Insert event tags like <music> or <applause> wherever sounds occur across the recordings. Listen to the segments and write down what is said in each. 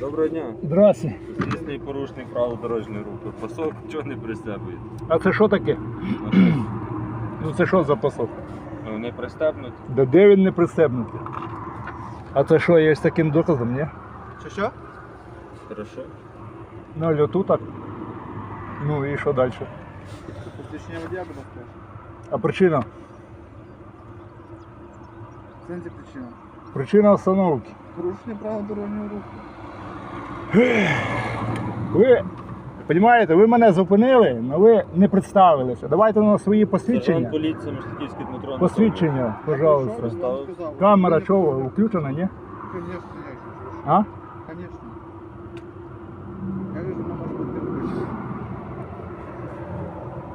Доброго дня. Здрасте. Звісний порушник правил дорожнього руху. Пасок чого не пристебує? А це що таке? Ну це що за пасок? Ну, не пристебнуть. Да де він не пристебнутий? А це що, є з таким доказом, ні? Що що? Хорошо. На льоту так. Ну і що далі? Посвідчення водія, ласка. А причина? В сенсі причина. Причина остановки. Порушення правил дорожнього руху. Ви розумієте, ви мене зупинили, але ви не представилися. Давайте на свої Сержант посвідчення. поліції Мостиківський Дмитро Анатолійович. Посвідчення, пожалуйста. Камера чого, включена, ні? Конечно, я ще. А? Конечно. Я вижу.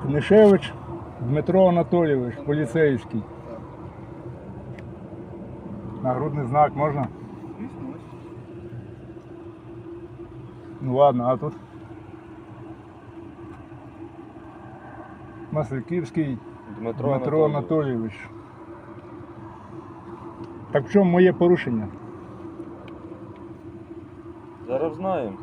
Книшевич Дмитро Анатолійович, поліцейський. Нагрудний знак можна? Звісно, ось. Ну ладно, а тут? Масляківський Дмитро, Дмитро Анатолійович. Так в чому моє порушення? Зараз знаємо.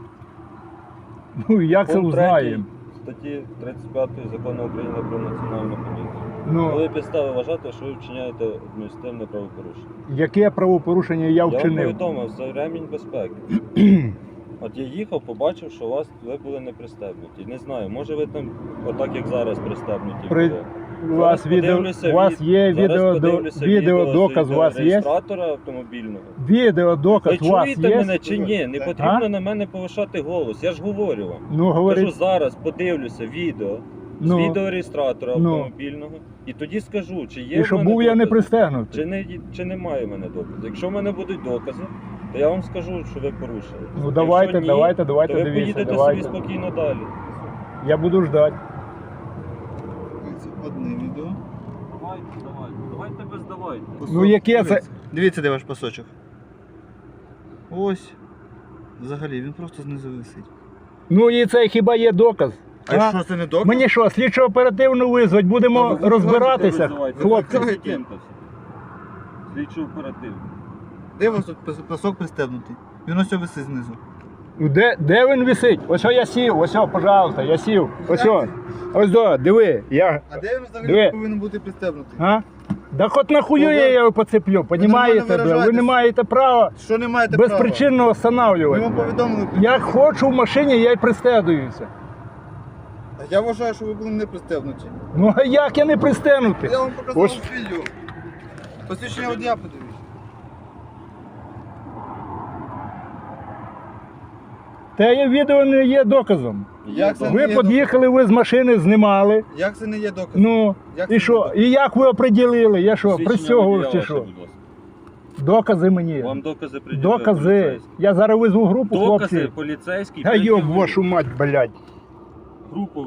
Ну як це Пункт узнаємо? третій Статті 35 закону України про національну поліцію. Ну, Коли підстави вважати, що ви вчиняєте адміністративне правопорушення. яке правопорушення я Я вам вчинив? повідомив за ремінь безпеки. <clears throat> От я їхав, побачив, що у вас ви були не пристебнуті. Не знаю, може ви там, отак як зараз пристебнуті При- були. У вас, відео, у вас є зараз відео, до, відео з доказ у вас є? реєстратора автомобільного. Відео доказ Ви у вас чуєте мене чи ні? Не потрібно А? на мене повишати голос. Я ж говорю вам. Ну, Кажу, говорить, зараз подивлюся відео з ну, відеореєстратора Ну. автомобільного і тоді скажу, чи є і в що мене був я не докази, пристегнутий. чи, не, чи немає в мене доказів. Якщо в мене будуть докази, то я вам скажу, що ви порушили. Ну давайте, ні, давайте, давайте, то ви дивіться, поїдете давайте. собі спокійно далі. Я буду ждати. Це одне відео. Давайте, давайте, давайте без давайте. Ну, яке це- Дивіться. Дивіться, де ваш пасочок. Ось. Взагалі, він просто знизу висить. Ну і це хіба є доказ? А, що це не доказ? Мені що, слідчо оперативно визвать, будемо ви розбиратися, хлопці. Слідчо оперативно. Вас пасок пристебнутий? Він ось висить знизу. Де, де він висить? Ось я сів, ось, пожалуйста, я сів. Ось, о, ось до, диви, я. А де він взагалі Диви. повинен бути пристебнутий? А? Да хоч нахую я його поцеплю, понімаєте? нормально Ви не маєте права Що не маєте безпричинно Ми встановлювати. вам повідомили. Як хочу в машині, я й пристедуюся. А Я вважаю, що ви були не пристебнуті. Ну а як я не пристегнутий? Я вам показав Ось. відео. Посвідчення водія подивіться. Те є відео не є доказом. Як це Ви не є під'їхали, ви з машини знімали. Як це не є доказ? Ну, Як це і не що? доказ? І як ви оприділили? Я що, Свідчення присягував чи що? будь ласка. Докази мені. Вам докази приділили Докази. Я зараз визву групу Докази хлопців. поліцейські. Та йоб вашу мать, блядь. Групу